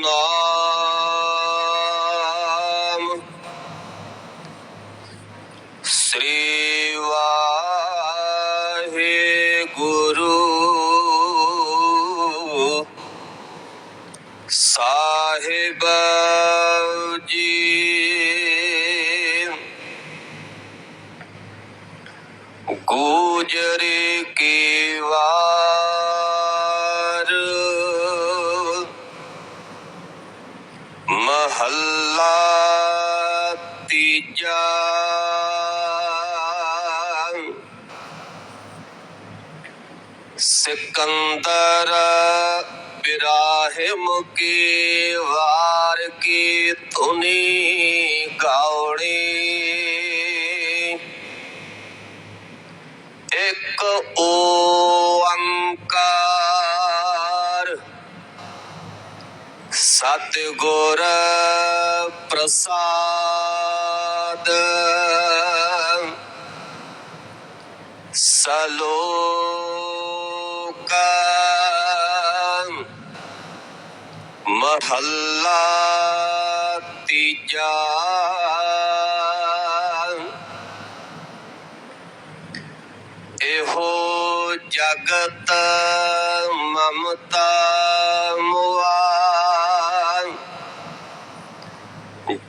nós. Sikandar ਬਿਰਾਹਿਮ ਕੀ ਵਾਰ ਕੀ ਧੁਨੀ ਗਾਉਣੀ। ਇੱਕ ਓੰਕਾਰ ਸਤਿਗੁਰ ਪ੍ਰਸਾਦ। ਸਲੋ ਮਹੱਲਾ ਤੀਜਾ ਇਹੋ ਜਗਤ ਮਮਤਾ ਮੁਆ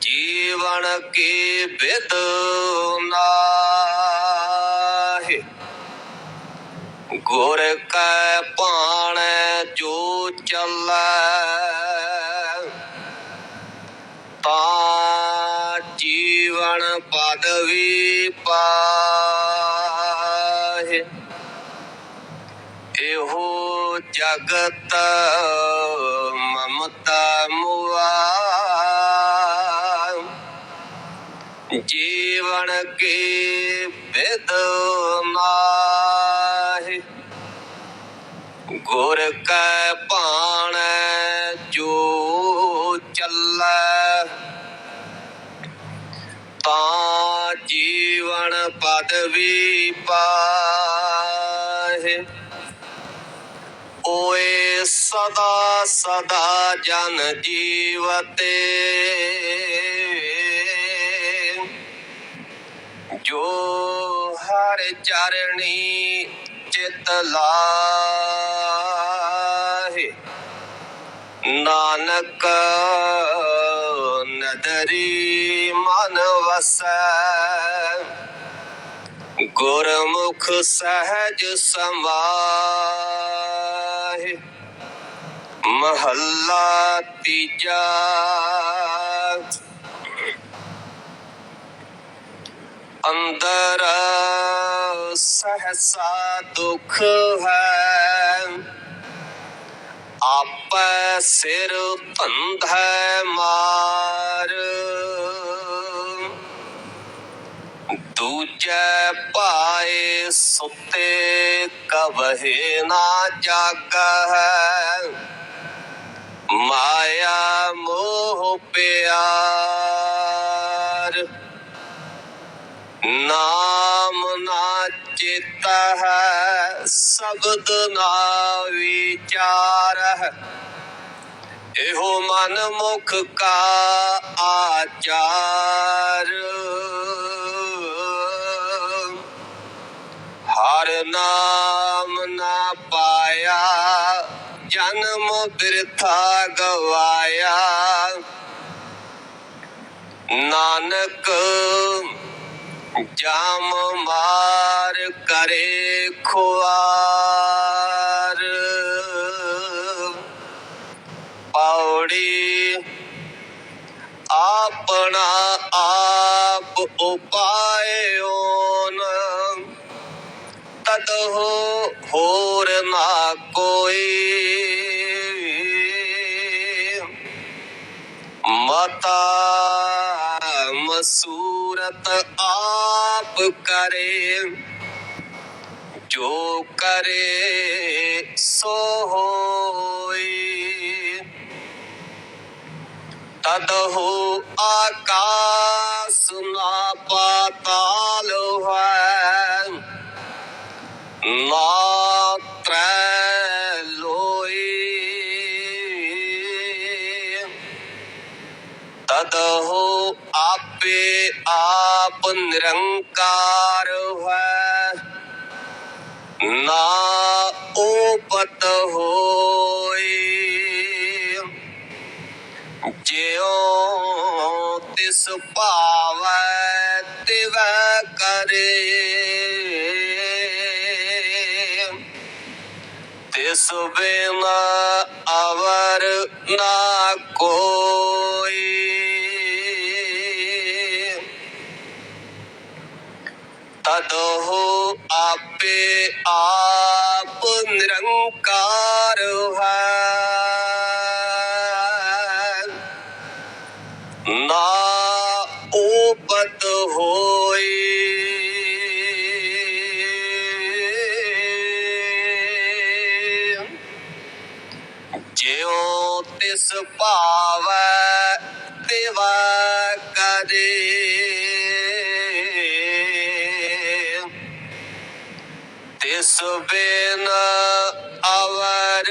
ਜੀਵਨ ਕੀ ਬਿਦ ਨਾਹਿ। ਗੁਰ ਕੈ ਪਾਣ ਜੋ ਚੱਲੈ, ਤਾਂ ਜੀਵਨ ਪਦਵੀ ਪਾਹਿ। ਇਹੋ ਜਗਤ ਮਮਤਾ ਮੁਆ ਜੀਵਨ ਕੀ ਬਿਦ ਨਾਹਿ ਗੁਰ ਕੈ ਪਾਣ ਜੋ ਚੱਲੈ। ਤਾਂ ਜੀਵਨ ਪਦਵੀ ਪਾਹਿ। ਓਏ ਸਦਾ ਸਦਾ ਜਨ ਜੀਵਤੇ। ਜੋ ਹਰ ਚਰਣੀ ਚਿਤ ਲਾਹੇ ਨਾਨਕ ਨਦਰੀ ਮਨ ਵਸੈ। ਗੁਰਮੁਖ ਸਹਿਜ ਸਮਾਹਿ ਮਹੱਲਾ ਤੀਜਾ। ਅੰਦਰ ਸਹਸਾ ਦੁਖ ਹੈ। ਆਪ ਸਿਰ ਧੰਧੈ ਮਾਰ। ਦੂਜੈ ਪਾਏ ਸੁਤੇ ਕਬਹਿ ਨਾ ਜਾਗੈ ਮਾਇਆ ਮੋਹ ਪਿਆ ਸ਼ਬਦ ਨਾ ਵਿਚਾਰ ਇਹੋ ਮਨ ਮੁਖ ਕਾ ਆਚਾਰ। ਹਰ ਨਾਮ ਨਾ ਪਾਇਆ, ਜਨਮ ਬਿਰਥਾ ਗਵਾਇਆ। ਨਾਨਕ ਜਾਮ ਮਾਰ ਕਰੇ। ਖੁਆਰ। ਪਾਉੜੀ ਆਪਣਾ ਆਪ ਉਪਾਇਓਨ ਤਤ ਹੋ ਹੋਰ ਨਾ ਕੋਈ। ਮਤਾ ਮਸੂਰਤ ਆਪ ਕਰੇ। ਜੋ ਕਰੇ, ਸੋ ਹੋਈ ਤਦ ਹੋ ਆਕਾਸ ਨਾ ਪਾਤਾਲ ਹੈ ਨਾ ਤ੍ਰੈ ਲੋਈ ਤਦ ਹੋ ਆਪੇ ਆਪ ਨਿਰੰਕਾਰ ਨਾ ਉਪਤ ਹੋਈ ਜਿਉ ਤਿਸ ਭਾਵੈ ਤਿਵੈ ਕਰੇ। ਤਿਸ ਬਿਨ ਅਵਰ ਨਾ ਕੋਈ। ਤਦਹੁ ਆਪੇ ਉਪਤ ਹੋਈ ਜਿਉ ਤਿਸ ਭਾਵੈ ਤਿਵਾ ਕਰੇ। ਤਿਸ ਬਿਨ ਅਵਰ